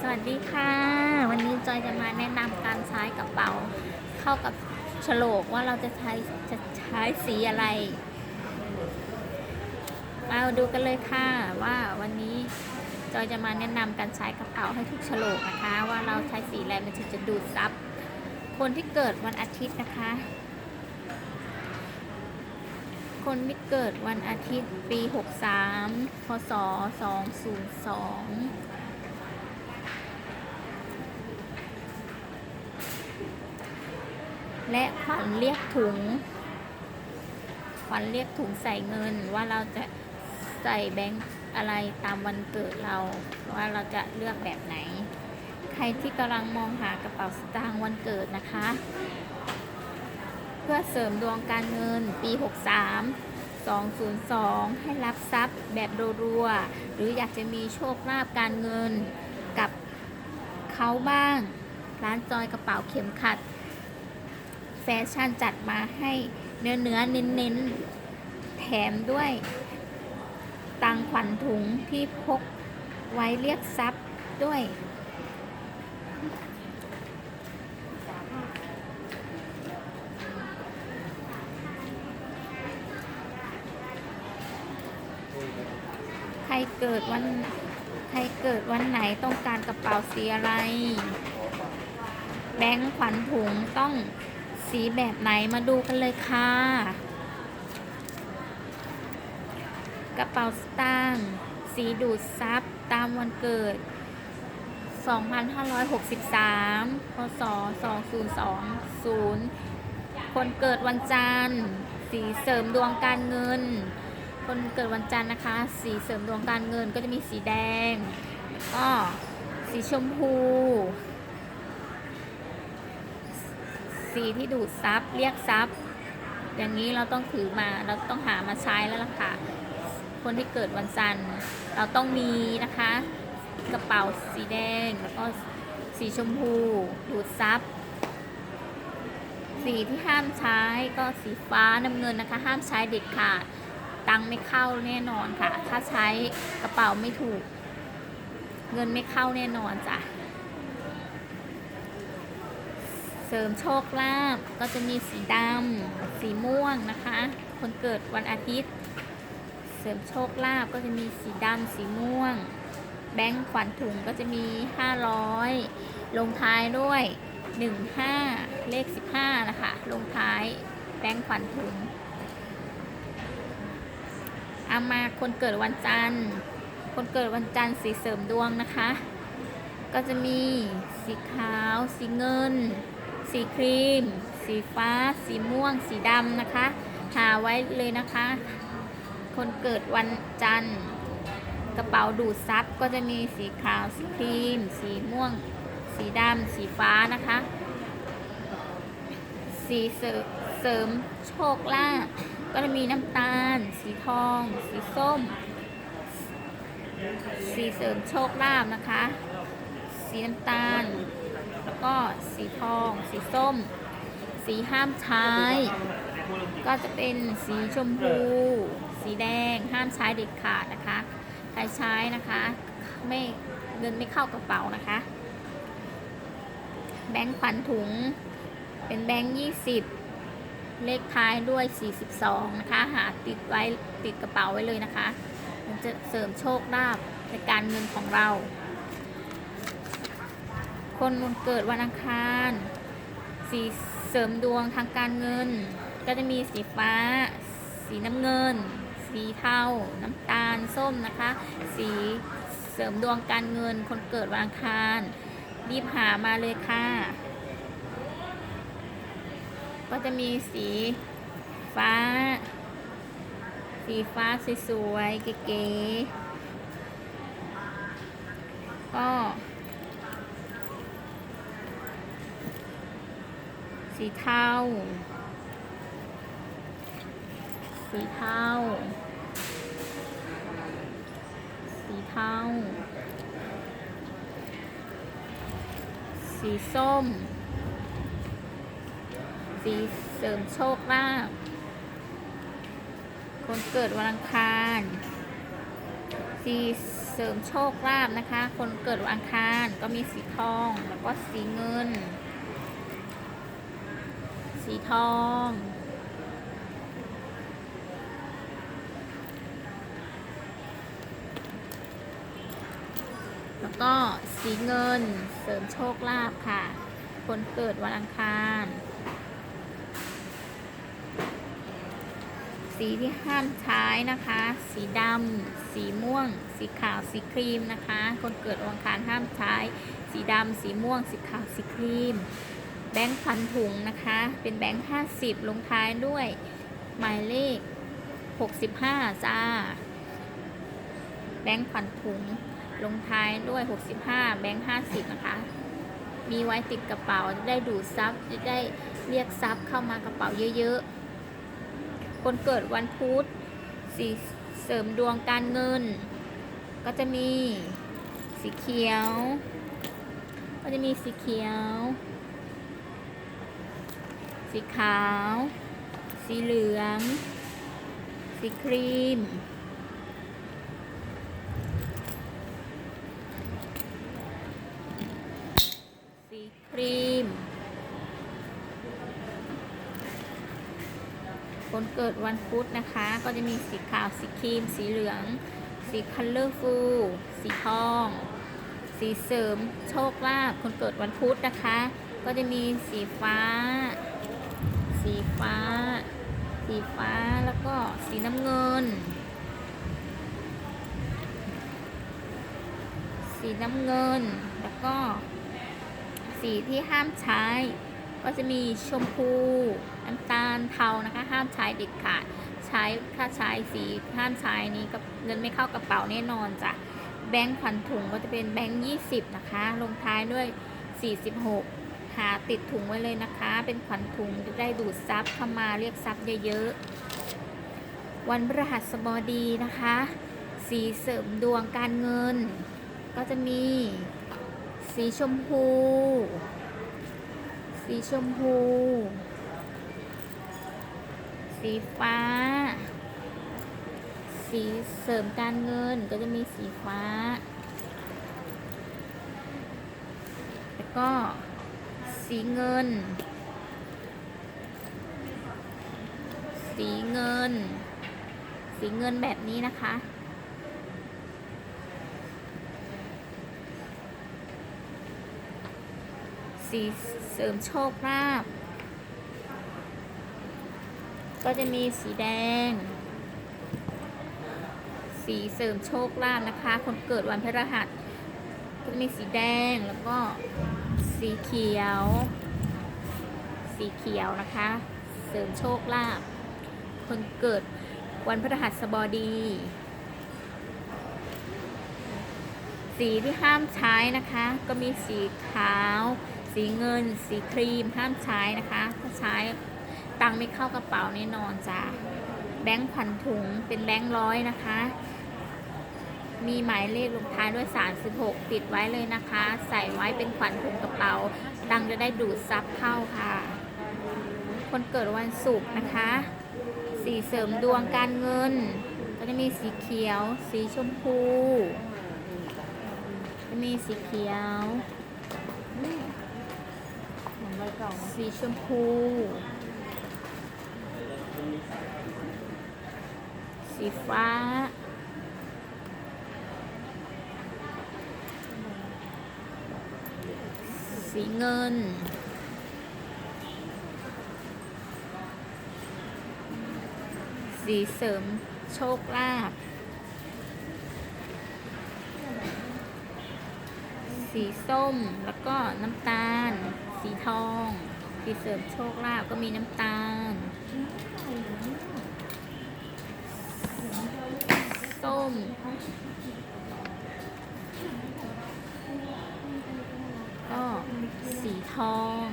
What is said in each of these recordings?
สวัสดีค่ะ วันนี้จอยจะมาแนะนำการใช้กระเป๋า เข้ากับโฉลกว่าเราจะใช้จะใช้สีอะไร มาดูกันเลยค่ะว่าวันนี้จอยจะมาแนะนำการใช้กระเป๋าให้ทุกโฉลกนะคะ ว่าเราใช้สีอะไรมันถึงจะดูดซับคนที่เกิดวันอาทิตย์นะคะ คนที่เกิดวันอาทิตย์ปี 63พศ202 และขวัญเรียกถุง ขวัญเรียกถุงใส่เงินว่าเราจะใส่แบงค์อะไรตามวันเกิดเราว่าเราจะเลือกแบบไหน ใครที่กำลังมองหากระเป๋าสตางค์วันเกิดนะคะ เพื่อเสริมดวงการเงินปี 63 202 ให้รับทรัพย์แบบรัวๆหรืออยากจะมีโชคลาภการเงินกับเขาบ้าง ร้านจอยกระเป๋าเข็มขัด แฟชั่นจัดมาให้เนื้อเนื้อเน้นเน้นๆแถมด้วย ตังขวัญถุงที่พกไว้เรียกทรัพย์ด้วย ใครเกิดวัน ใครเกิดวันไหนต้องการกระเป๋าสีอะไร แบงค์ขวัญถุงต้อง สีแบบไหนมาดูกันเลยค่ะ กระเป๋าสตางค์สีดูดซับตามวันเกิด 2563พศ2020 คนเกิดวันจันทร์ สีเสริมดวงการเงิน คนเกิดวันจันทร์นะคะ สีเสริมดวงการเงินก็จะมีสีแดงก็สีชมพู สีที่ดูดซับเรียกซับอย่างนี้เราต้องถือมาเราต้องหามาใช้แล้วล่ะค่ะ คนที่เกิดวันจันทร์เราต้องมีนะคะ กระเป๋าสีแดงแล้วก็สีชมพู ดูดซับสีที่ห้ามใช้ก็สีฟ้าน้ำเงินนะคะ ห้ามใช้เด็ดขาดตังไม่เข้าแน่นอนค่ะ ถ้าใช้กระเป๋าไม่ถูก เงินไม่เข้าแน่นอนจ้ะ เสริมโชคลาภก็จะมีสีดำสีม่วงนะคะ คนเกิดวันอาทิตย์ เสริมโชคลาภก็จะมีสีดำสีม่วง แบงค์ขวัญถุงก็จะมี 500 ลงท้ายด้วย 15 เลข 15 นะคะ ลงท้ายแบงค์ขวัญถุงเอามาคนเกิดวันจันทร์ คนเกิดวันจันทร์สีเสริมดวงนะคะ ก็จะมีสีขาว สีเงิน สีครีม สีฟ้า สีม่วง สีดำนะคะ หาไว้เลยนะคะ คนเกิดวันจันทร์ กระเป๋าดูดซับก็จะมีสีขาว สีครีม สีม่วง สีดำ สีฟ้านะคะ สีเสริมโชคลาภก็จะมีน้ำตาล สีทอง สีส้ม สีเสริมโชคลาภนะคะ สีน้ำตาล ก็สีทอง สีส้ม สีห้ามใช้ ก็จะเป็นสีชมพู สีแดงห้ามใช้เด็ดขาดนะคะ ใครใช้นะคะไม่เงินไม่เข้ากระเป๋านะคะ แบงค์ขวัญถุง เป็นแบงค์ยี่สิบเลขท้ายด้วย 42 นะคะ หาติดไว้ติดกระเป๋าไว้เลยนะคะ มันจะเสริมโชคลาภในการเงินของเรา คนวันเกิดวันอังคาร สีเสริมดวงทางการเงิน ก็จะมีสีฟ้า สีน้ำเงิน สีเทา น้ำตาล ส้มนะคะ สีเสริมดวงการเงิน คนเกิดวันอังคาร รีบหามาเลยค่ะ ก็จะมีสีฟ้า สีฟ้าสวยๆเก๋ๆก็ สีเทา สีเทา สีเทา สีส้ม สีเสริมโชคลาภคนเกิดวันอังคาร สีเสริมโชคลาภนะคะ คนเกิดวันอังคารก็มีสีทองแล้วก็สีเงิน สีทอง แล้วก็สีเงินเสริมโชคลาภค่ะ คนเกิดวันอังคาร สีที่ห้ามใช้นะคะ สีดำ สีม่วง สีขาว สีครีมนะคะ คนเกิดวันอังคารห้ามใช้ สีดำ สีม่วง สีขาว สีครีม แบงค์พันถุงนะคะ เป็นแบงค์ห้าสิบลงท้ายด้วยหมายเลขหกสิบห้าจ้า แบงค์พันถุงลงท้ายด้วย65แบงค์50นะคะ มีไว้ติดกระเป๋าจะได้ดูดซับจะได้เรียกซับเข้ามากระเป๋าเยอะๆ คนเกิดวันพุธสีเสริมดวงการเงิน ก็จะมีสีเขียว ก็จะมีสีเขียว สีขาว สีเหลือง สีครีม สีครีม คนเกิดวันพุธนะคะ ก็จะมีสีขาว สีครีม สีเหลือง สีคัลเลอร์ฟูล สีทอง สีเสริมโชคลาภ คนเกิดวันพุธนะคะก็จะมีสีฟ้า สีฟ้า สีฟ้าแล้วก็สีน้ำเงิน สีน้ำเงินแล้วก็ สีที่ห้ามใช้ ก็จะมีชมพูน้ำตาลเทานะคะ ห้ามใช้เด็ดขาดใช้ถ้าใช้สีห้ามใช้นี้กับเงินไม่เข้ากระเป๋าแน่นอนจ้ะแบงค์พันถุงก็จะเป็นแบงค์ยี่สิบนะคะ ลงท้ายด้วย46หกาติดถุงไว้เลยนะคะ เป็นขวัญถุงจะได้ดูดซับเข้ามาเรียกซับเยอะๆ วันพฤหัสบดีนะคะ สีเสริมดวงการเงิน ก็จะมีสีชมพู สีชมพู สีฟ้า สีเสริมการเงินก็จะมีสีฟ้า แล้วก็ สีเงิน สีเงิน สีเงินแบบนี้นะคะ สีเสริมโชคลาภก็จะมีสีแดง สีเสริมโชคลาภนะคะ คนเกิดวันพฤหัสก็จะมีสีแดงแล้วก็ สีเขียว สีเขียวนะคะ เสริมโชคลาภคนเกิดวันพฤหัสบดี สีที่ห้ามใช้นะคะ ก็มีสีขาว สีเงิน สีครีม ห้ามใช้นะคะ ถ้าใช้ตังไม่เข้ากระเป๋าแน่นอนจ้ะแบงค์พันถุงเป็นแบงค์ร้อยนะคะ มีหมายเลขลงท้ายด้วย 36ติดไว้เลยนะคะ ใส่ไว้เป็นขวัญถุงกระเป๋า ตังจะได้ดูดซับเข้าค่ะ คนเกิดวันศุกร์นะคะ สีเสริมดวงการเงิน ก็จะมีสีเขียว สีชมพู จะมีสีเขียว สีชมพู สีฟ้า สีเงิน สีเสริมโชคลาภสีส้มแล้วก็น้ำตาล สีทอง สีเสริมโชคลาภก็มีน้ำตาล ส้ม ก็สีทอง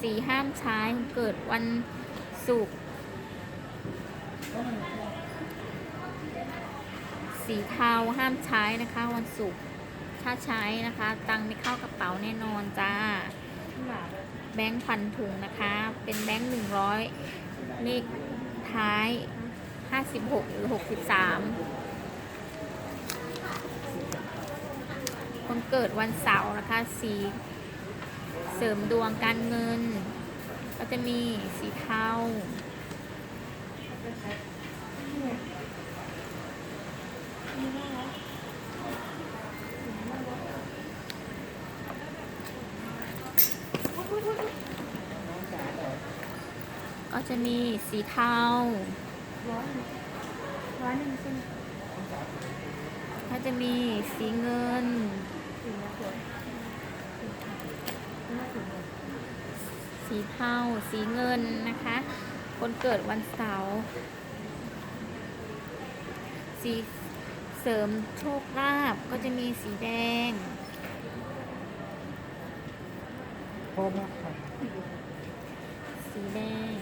สีห้ามใช้เกิดวันศุกร์สีเทาห้ามใช้นะคะ วันศุกร์ถ้าใช้นะคะ ตังไม่เข้ากระเป๋าแน่นอนจ้า แบงค์พันถุงนะคะ เป็นแบงค์หนึ่งร้อยเลขท้าย ห้าสิบหกหรือหกสิบสามคนเกิดวันเสาร์นะคะ สีเสริมดวงการเงิน ก็จะมีสีเทาก็จะมีสีเทา ร้อยหนึ่งร้อยหนึ่งใช่ไหมก็จะมีสีเงิน สีนี้สวยน่าสวยเลยสีเทาสีเงินนะคะ คนเกิดวันเสาร์สีเสริมโชคลาภก็จะมีสีแดงพอมากครับสีแดง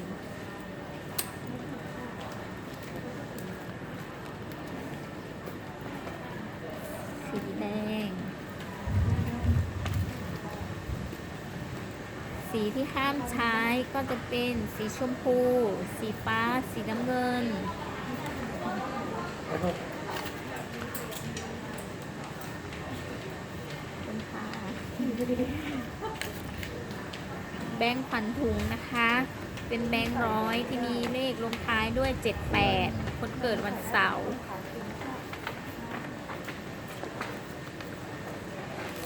สีแดง สีที่ห้ามใช้ก็จะเป็นสีชมพู สีฟ้า สีน้ำเงินแล้วก็เป็นค่ะแบงค์พันถุงนะคะ เป็นแบงค์ร้อยที่มีเลขลงท้ายด้วย 78 คนเกิดวันเสาร์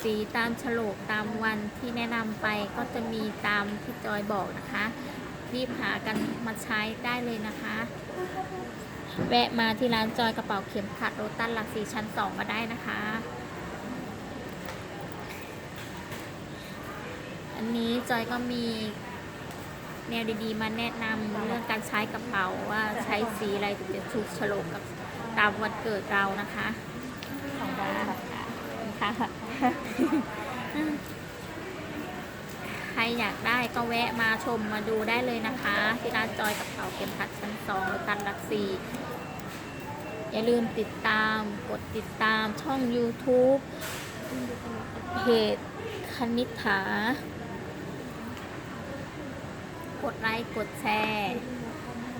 สีตามฉลกตามวันที่แนะนำไปก็จะมีตามที่จอยบอกนะคะ รีบหากันมาใช้ได้เลยนะคะ แวะมาที่ร้านจอยกระเป๋าเข็มขัดโรตันหลักสีชั้นสองก็ได้นะคะ อันนี้จอยก็มีแนวดีๆ มาแนะนำเรื่องการใช้กระเป๋าว่าใช้สีอะไรถึงจะถูกโฉลกกับตามวันเกิดเรานะคะสองใบค่ะค่ะ ใครอยากได้ก็แวะมาชมมาดูได้เลยนะคะ ที่ร้านจอยกระเป๋าเข็มขัดชั้นสองรตันลักซีอย่าลืมติดตามกดติดตามช่อง YouTube เพจคณิษฐากดไลค์กดแชร์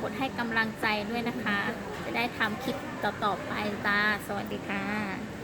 กดให้กำลังใจด้วยนะคะ จะได้ทำคลิปต่อ ๆ ไปจ้า สวัสดีค่ะ